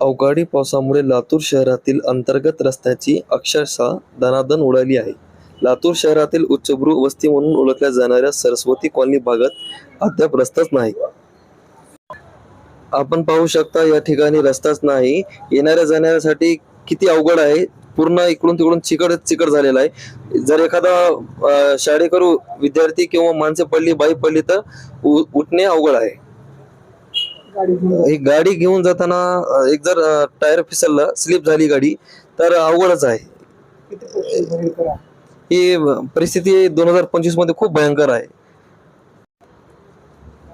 अवकाळी पावसामुळे लातूर शहरातील अंतर्गत रस्त्याची अक्षरशः दनादन उडाली आहे. लातूर शहरातील उच्चभ्रू वस्ती म्हणून ओळखल्या जाणाऱ्या सरस्वती कॉलनी भागात अद्याप रस्ताच नाही. आपण पाहू शकता या ठिकाणी रस्ताच नाही. येणाऱ्या जाण्यासाठी किती अवघड आहे पूर्ण इकडून तिकडून चिकट चिकट झालेला आहे. जर एखादा शाळेकरू विद्यार्थी किंवा माणसे पडली बाई पडली तर उ- उठणे अवघड आहे. एक गाडी घेऊन जाताना एक जर टायर फिसललं स्लिप झाली गाडी तर अवघडच आहे. ही परिस्थिती दोन हजार पंचवीसमध्ये खूप भयंकर आहे.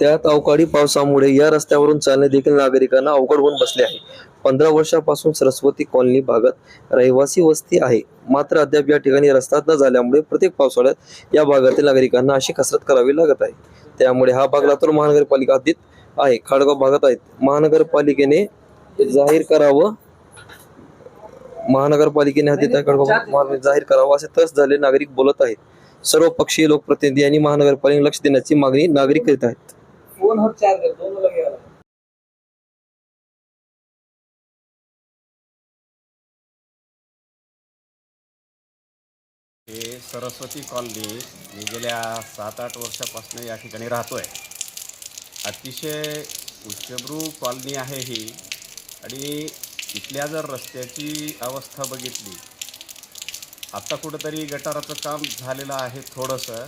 त्यात अवकाळी पावसामुळे या रस्त्यावरून चालणे देखील नागरिकांना अवघड होऊन बसले आहे. पंधरा वर्षापासून सरस्वती कॉलनी भागात रहिवासी वस्ती आहे. मात्र अद्याप या ठिकाणी रस्ता न झाल्यामुळे प्रत्येक पावसाळ्यात या भागातील नागरिकांना अशी कसरत करावी लागत आहे. त्यामुळे हा भाग लातूर महानगरपालिका हद्दीत आहे खाडगाव भागात आहेत. महानगरपालिकेने जाहीर करावं. महानगरपालिकेने आहे खडगाव जाहीर करावं असे तस झाले नागरिक बोलत आहेत. सर्व पक्षीय लोकप्रतिनिधी यांनी महानगरपालिकेने लक्ष देण्याची मागणी नागरिक करीत आहेत. हे सरस्वती कॉलनी मी गेल्या सात आठ वर्षापासून या ठिकाणी राहतो आहे अतिशय उच्चभ्रू कॉलनी आहे ही. आणि इथल्या जर रस्त्याची अवस्था बघितली आत्ता कुठंतरी गटाराचं काम झालेलं आहे थोडंसं.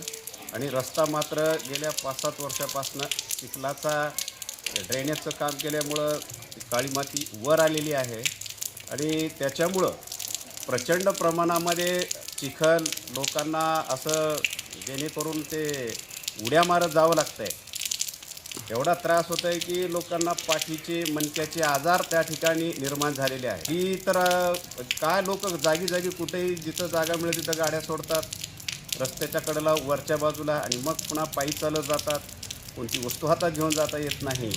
आणि रस्ता मात्र गेल्या पाच सात वर्षापासून चिखलाचा ड्रेनेजचं काम केल्यामुळं काळी माती वर आलेली आहे. आणि त्याच्यामुळं प्रचंड प्रमाणामध्ये चिखल लोकांना असं जेणेकरून ते उड्या मारत जावं लागतं आहे एवढा त्रास होत आहे की लोकांना पाठीचे मणक्याचे आजार त्या ठिकाणी निर्माण झालेले आहे ही तर काय लोक जागी जागी कुठेही जिथं जागा मिळेल तिथं गाड्या सोडतात रस्त्याच्या कडेला वरच्या बाजूला आणि मग पुन्हा पायी चालत जातात. कोणती वस्तू हातात घेऊन जाता येत नाही.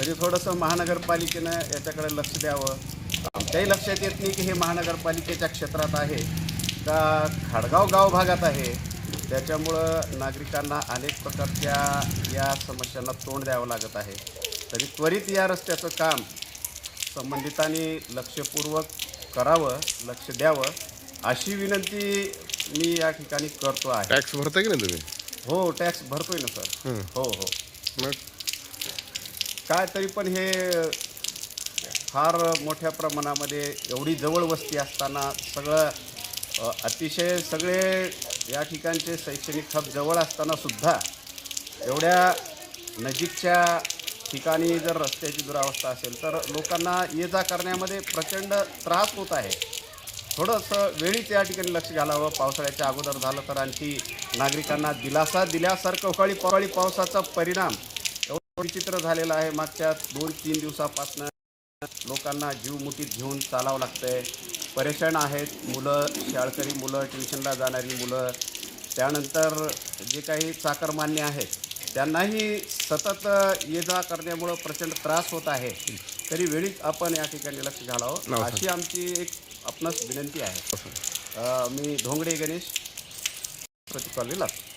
तरी थोडंसं महानगरपालिकेनं याच्याकडे लक्ष द्यावं. आमच्याही लक्षात येत नाही की हे महानगरपालिकेच्या क्षेत्रात आहे का खडगाव गाव भागात आहे. त्याच्यामुळं नागरिकांना अनेक प्रकारच्या या समस्यांना तोंड द्यावं लागत आहे. तरी त्वरित या रस्त्याचं काम संबंधितांनी लक्षपूर्वक करावं लक्ष द्यावं अशी विनंती मी या ठिकाणी करतो आहे. टॅक्स भरता की नाही तुम्ही? हो टॅक्स भरतोय ना सर. हं. हो. मग? काय तरी पण हे फार मोठ्या प्रमाणामध्ये एवढी जवळ वस्ती असताना सगळं अतिशय सगळे या ठिकाणचे शैक्षणिक हब जवळ असतानासुद्धा एवढ्या नजीकच्या ठिकाणी जर रस्त्याची दुरावस्था असेल तर लोकांना ये जा करण्यामध्ये प्रचंड त्रास होत आहे. थोडंसं वेळीच या ठिकाणी लक्ष घालावं. पावसाळ्याच्या अगोदर झालं तर आणखी नागरिकांना दिलासा दिल्यासारखं अवकाळी पवाळी पावसाचा परिणाम एवढं विचित्र झालेला आहे. मागच्या दोन तीन दिवसापासून लोकांना जीव मुठीत घेऊन चालावं लागतं आहे परेशान आहेत मुलं शाळकरी मुलं ट्युशनला जाणारी मुलं. त्यानंतर जे काही चाकरमान्य आहेत त्यांनाही सतत ये जा करण्यामुळं प्रचंड त्रास होत आहे. तरी वेळीच आपण या ठिकाणी लक्ष घालावं. अशी आमची एक आपणास विनंती आहे. मी धोंगडे गणेश प्रतिकॉलनी लागतो